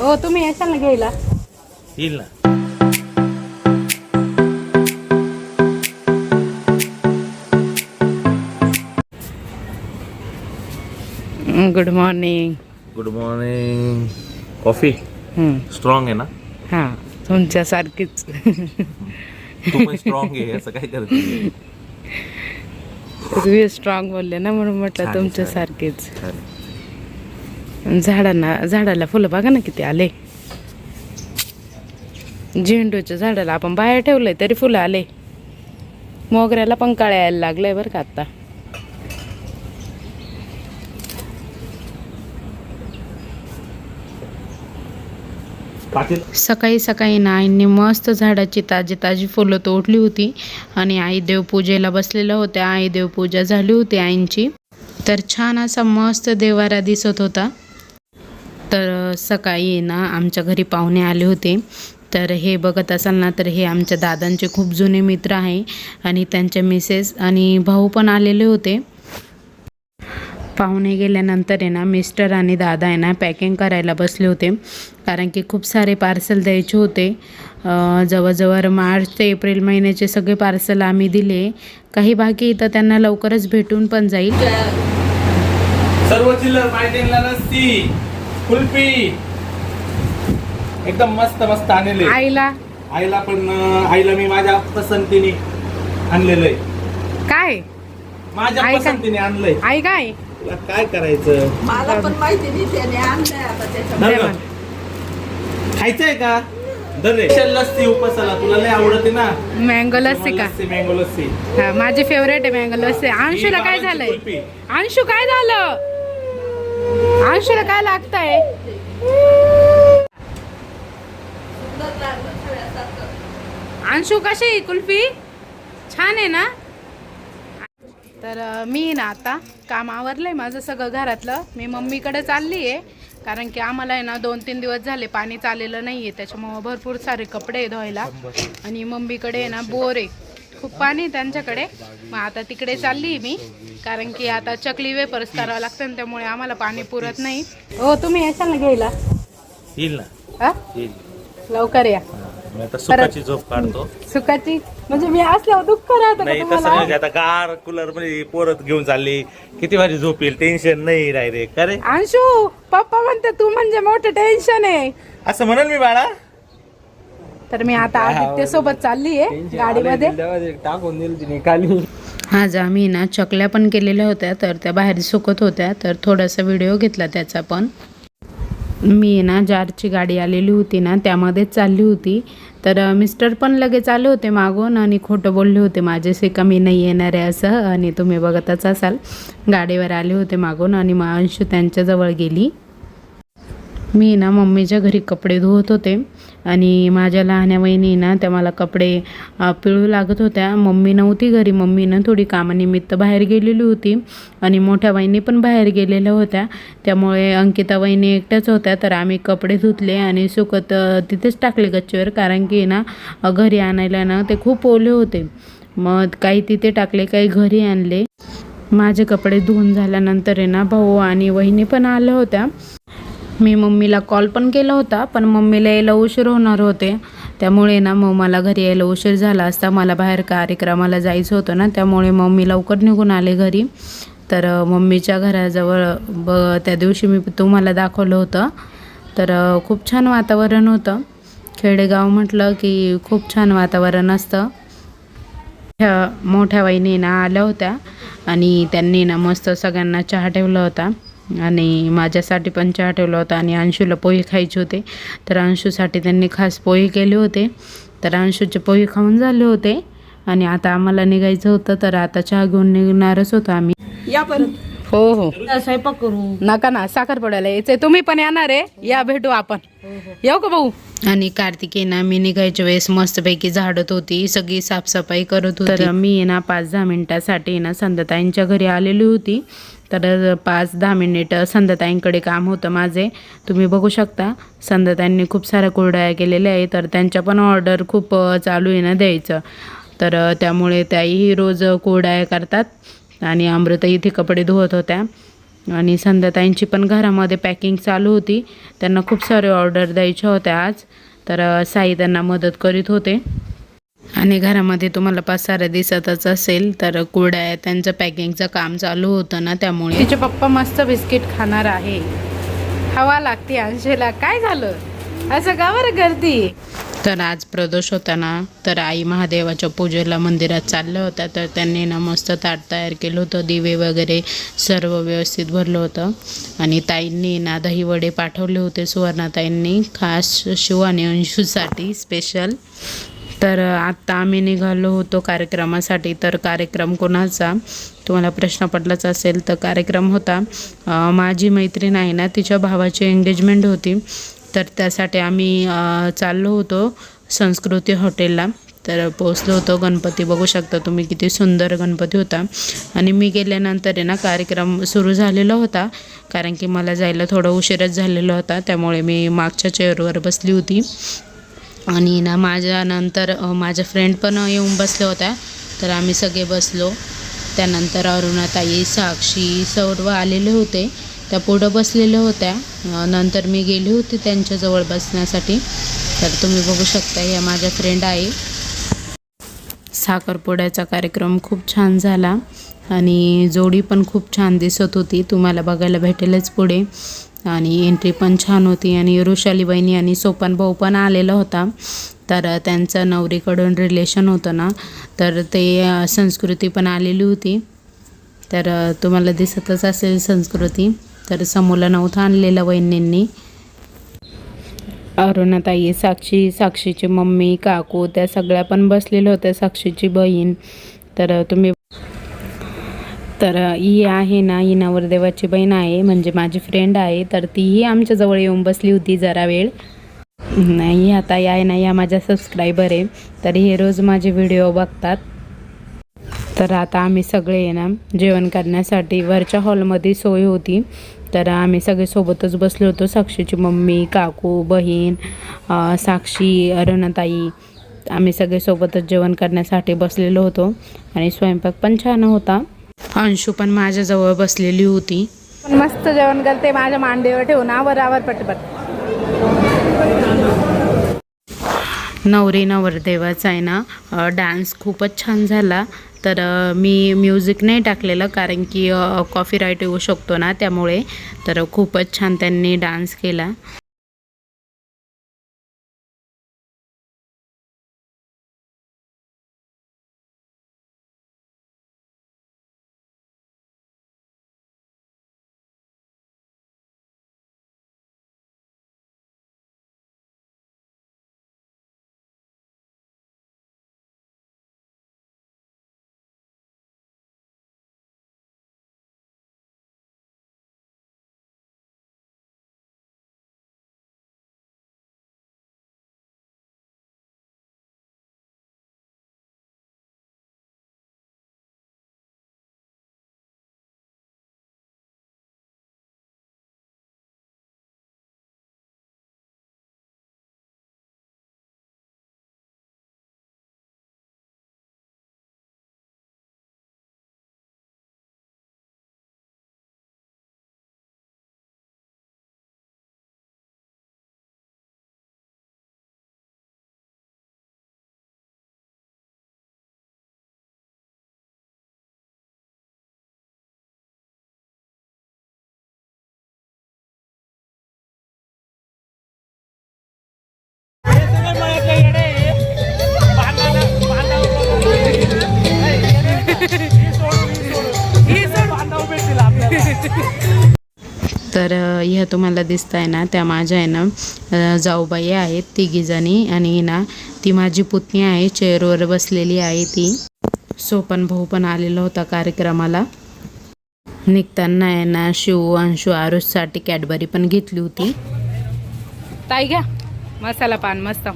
हो तुम्ही येशाल ना घ्यायला. येईल ना. Good morning good morning coffee strong आहे ना? हां तुमच्यासारखीच. तू पण स्ट्रॉंग आहे असं काय करते? तुम्ही स्ट्रॉंग बोलले ना म्हणून म्हटलं तुमच्यासारखीच. झाडांना झाडाला फुलं बघा ना किती आले. झेंडूच्या झाडाला आपण बाहेर ठेवलंय तरी फुलं आले. मोगऱ्याला पण काळे यायला लागलंय बरं का आता. सकाळी सकाळी ना आईंनी मस्त झाडाची ताजी ताजी फुलं तोडली होती. आणि आई देवपूजेला बसलेल्या होत्या. आई देवपूजा झाली होती आईंची. तर छान असा मस्त देवारा दिसत होता. तर सकाळी ना आमच्या घरी पाहुणे आले होते. तर हे बघत असाल ना तर हे आमच्या दादांचे खूप जुने मित्र आहे आणि त्यांचे मिसेस आणि भाऊ पण आलेले होते. पाहुणे गेल्यानंतर आहे ना मिस्टर आणि दादा आहे ना पॅकिंग करायला बसले होते. कारण की खूप सारे पार्सल द्यायचे होते. जवळजवळ मार्च ते एप्रिल महिन्याचे सगळे पार्सल आम्ही दिले. काही बाकी तर त्यांना लवकरच भेटून पण जाईल. सर्व कुल्फी. एकदम मस्त मस्त आणले आईला? आईला पण आईला मी माझ्या पसंतीने आणलेलं आहे. काय? माझ्या आई काय? पसंतीने आणलंय. आई काय तुला काय करायचं? मला पण माहिती नाही त्याने आणलंय आता त्याच्या धर दे गं. खायचंय का? दर रे स्पेशल लस्सी उपसाला तुला लय आवडते ना? मँगो लस्सी का? मँगो लस्सी. हा माझी फेवरेट आहे मँगो लस्सी. अंशूला काय झालंय. अंशू काय झालं? अंशूला काय लागतंय? अंशू कशी आहे कुल्फी? छान आहे ना? तर मी ना आता काम आवरलंय माझं सगळं घरातलं. मी मम्मीकडे चालली आहे कारण की आम्हाला आहे ना दोन तीन दिवस झाले पाणी चाललेलं नाही आहे त्याच्यामुळं भरपूर सारे कपडे आहे धुवायला. आणि मम्मीकडे आहे ना बोर आहे. खूप पाणी आहे त्यांच्याकडे. मग आता तिकडे चालली मी कारण की आता चकली वेपर्स करावं लागतं त्यामुळे आम्हाला पाणी पुरत नाही. हो तुम्ही येशाल ना घ्यायला. येईल ना? हा? येईल. लवकर या. मी आता सुखाची झोप काढतो. सुखाची म्हणजे मी असल्यावर दुःख राहतं नाही तसं नाही आता कार कूलरमध्ये पोरत घेऊन चालली. किती भारी झोप येईल टेन्शन नाही डायरेक्ट अंशू पप्पा म्हणते तू म्हणजे मोठं टेन्शन आहे. असं म्हणाल मी बाळा. तर मी आता आदित्य सोबत चालली आहे गाडीमध्ये. टाकून दिली तिने खाली. आज आम्ही ना चकल्या पण केलेल्या होत्या तर त्या बाहेर सुकत होत्या तर थोडासा व्हिडिओ घेतला त्याचा पण. मी ना जारची गाडी आलेली होती ना त्यामध्येच चालली होती. तर मिस्टर पण लगेच आले होते मागून आणि खोटं बोलले होते माझ्याशी का मी नाही येणार आहे असं आणि तुम्ही बघतच असाल. गाडीवर आले होते मागून आणि मग अंशू त्यांच्याजवळ गेली. मी ना मम्मीच्या घरी कपडे धुवत होते. आणि माझ्या लहान्या वहिनी ना त्या मला कपडे पिळू लागत होत्या. मम्मी नव्हती घरी. मम्मी ना थोडी कामानिमित्त बाहेर गेलेली होती. आणि मोठ्या वहिनी पण बाहेर गेलेल्या होत्या. त्यामुळे अंकिता वहिनी एकट्याच होत्या. तर आम्ही कपडे धुतले आणि सुकत तिथेच टाकले गच्चीवर. कारण की ना घरी आणायला ना ते खूप ओले होते. मग काही तिथे टाकले काही घरी आणले. माझे कपडे धुवून झाल्यानंतर आहे ना भाऊ आणि वहिनी पण आल्या होत्या. मी मम्मीला कॉल पण केला होता पण मम्मीला यायला उशीर होणार होते. त्यामुळे ना मग मला घरी यायला उशीर झाला असता. मला बाहेर कार्यक्रमाला जायचं होतं ना त्यामुळे मम्मी लवकर निघून आले घरी. तर मम्मीच्या घराजवळ ब त्या दिवशी मी तुम्हाला दाखवलं होतं. तर खूप छान वातावरण होतं. खेडेगाव म्हटलं की खूप छान वातावरण असतं. ह्या मोठ्या वहिनी ना आल्या होत्या आणि त्यांनी ना मस्त सगळ्यांना चहा ठेवला होता. आणि माझ्यासाठी पण चहा ठेवला होता आणि अंशूला पोहे खायचे होते. तर अंशूसाठी त्यांनी खास पोहे केले होते. तर अंशूचे पोहे खाऊन झाले होते. आणि आता आम्हाला निघायचं होतं तर आता चहा घेऊन निघणारच होतो आम्ही. या परत. हो हो. स्वयंपाक करू. नका ना साखरपुड्याला यायचंय. तुम्ही पण येणार आहे. या भेटू आपण. येऊ का भाऊ? आणि कार्तिकी ना मी निघायच्या वेळेस मस्तपैकी झाडत होती. सगळी साफसफाई करत होती. तर मी ना पाच दहा मिनिटासाठी ना संध्याताईंच्या घरी आलेली होती. तर पाच दहा मिनिट संध्याताईंकडे काम होतं माझे. तुम्ही बघू शकता संध्याताईंनी खूप साऱ्या कुरड्या केलेल्या आहे तर त्यांच्या पण ऑर्डर खूप चालू आहे ना द्यायचं. तर त्यामुळे त्याही रोज कुरड्या करतात आणि अमृता इथे कपडे धुवत होत्या. आणि संध्याताईंची पण घरामध्ये पॅकिंग चालू होती. त्यांना खूप सारे ऑर्डर द्यायच्या होत्या आज. तर साई त्यांना मदत करीत होते. आणि घरामध्ये तुम्हाला पसारा दिसतच असेल तर कुरड्या त्यांचं पॅकिंगचं काम चालू होतं ना त्यामुळे. तिचे पप्पा मस्त बिस्किट खाणार आहे. हवा लागते अंशेला काय झालं? असं का बरं करते? तर आज प्रदोष होता ना तर आई महादेवाच्या पूजेला मंदिरात चालल्या होत्या तर त्यांनी ना मस्त ताट तयार केलं होतं दिवे वगैरे सर्व व्यवस्थित भरलं होतं. आणि ताईंनी ना दही वडे पाठवले होते सुवर्णाताईंनी खास शिव आणि अंशूसाठी स्पेशल तर आत्ता आम्ही निघालो होतो कार्यक्रमासाठी. तर कार्यक्रम कोणाचा? तुम्हाला प्रश्न पडलाच असेल तर कार्यक्रम होता. माझी मैत्रीण आहे ना तिच्या भावाची एंगेजमेंट होती. तर त्यासाठी आम्ही चाललो होतो संस्कृती हॉटेलला. तर पोचलो होतो गणपती. बघू शकता तुम्ही किती सुंदर गणपती होता. आणि मी गेल्यानंतर आहे ना कार्यक्रम सुरू झालेला होता. कारण की मला जायला थोडं उशीरच झालेला होता. त्यामुळे मी मागच्या चेअरवर बसली होती. आणि ना माझ्यानंतर माझ्या फ्रेंड पण येऊन बसल्या होत्या. तर आम्ही सगळे बसलो. त्यानंतर अरुणाताई साक्षी सर्व आलेले होते. त्या पुढं बसलेल्या होत्या. नंतर मी गेली होती त्यांच्याजवळ बसण्यासाठी. तर तुम्ही बघू शकता या माझ्या फ्रेंड आहे. साखरपुड्याचा कार्यक्रम खूप छान झाला. आणि जोडी पण खूप छान दिसत होती. तुम्हाला बघायला भेटेलच पुढे. आणि एंट्री पण छान होती आणि ऋषाली बहिणी आणि सोपान भाऊ पण आलेला होता. तर त्यांचं नवरीकडून रिलेशन होतं ना. तर ते संस्कृती पण आलेली होती. तर तुम्हाला दिसतच असेल संस्कृती. तर समूला नव्हतं आणलेलं वहिनींनी. अरुणाताई साक्षी साक्षीची मम्मी काकू त्या सगळ्या पण बसलेल्या होत्या साक्षीची बहीण. तर तुम्ही तर ही आहे ना ही नवरदेवाची बहीण आहे म्हणजे माझी फ्रेंड आहे तर तीही आमच्याजवळ येऊन बसली होती जरा वेळ. नाही आता या आहे ना या माझ्या सबस्क्रायबर आहे तर हे रोज माझे व्हिडिओ बघतात. तर आता आम्ही सगळे आहे ना जेवण करण्यासाठी वरच्या हॉलमध्ये सोय होती. तर आम्ही सगळे सोबतच बसलो होतो साक्षीची मम्मी काकू बहीण साक्षी अरुणाताई. आम्ही सगळे सोबतच जेवण करण्यासाठी बसलेलो होतो आणि स्वयंपाक पण छान होता. अंशू पण माझ्याजवळ बसलेली होती. मस्त जेवण करते माझ्या मांडीवर ठेवून आवर आवर पटपट. नवरी नवरदेवाचा आहे ना डान्स खूपच छान झाला. तर मी म्युझिक नाही टाकलेलं कारण की कॉपीराईट येऊ शकतो ना त्यामुळे. तर खूपच छान त्यांनी डान्स केला. तर ह्या तुम्हाला दिसत आहे ना त्या माझ्या आहे ना जाऊबाई आहेत तिघीजणी आणि ना ती माझी पुतणी आहे चेअरवर बसलेली आहे ती. सोपन भाऊ पण आलेला होता कार्यक्रमाला. निघताना आहे ना शिव अंशू आरुषसाठी कॅडबरी पण घेतली होती. ताई घ्या मसाला पान मस्त.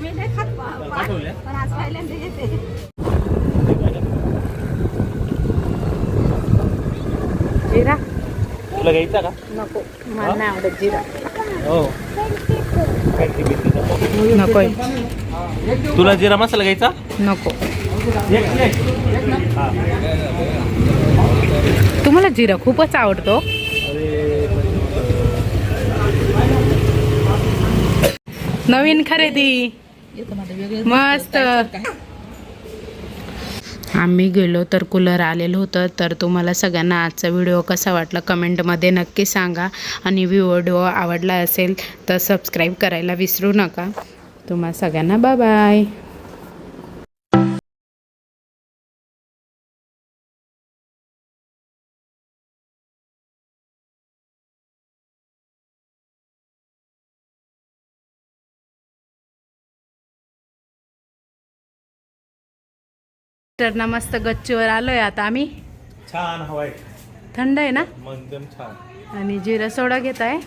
मी जिरा तुला घ्यायचा का? नको. मला नाही आवडत जिरा. हो. नकोय तुला जिरा मसाला घ्यायचा? नको. तुम्हाला जिरा खूपच आवडतो. नवीन खरेदी. मस्त. आम्ही गेलो तर कूलर आलेलं होतं. तर तुम्हाला सगळ्यांना आजचा व्हिडिओ कसा वाटला कमेंटमध्ये नक्की सांगा. आणि व्हिडिओ आवडला असेल तर सबस्क्राईब करायला विसरू नका. तुम्हा सगळ्यांना बाय बाय ना मस्त गच्चीवर आलोय आता आम्ही. छान हवाय थंड आहे ना? एकदम छान. आणि जिरा सोडा घेत आहे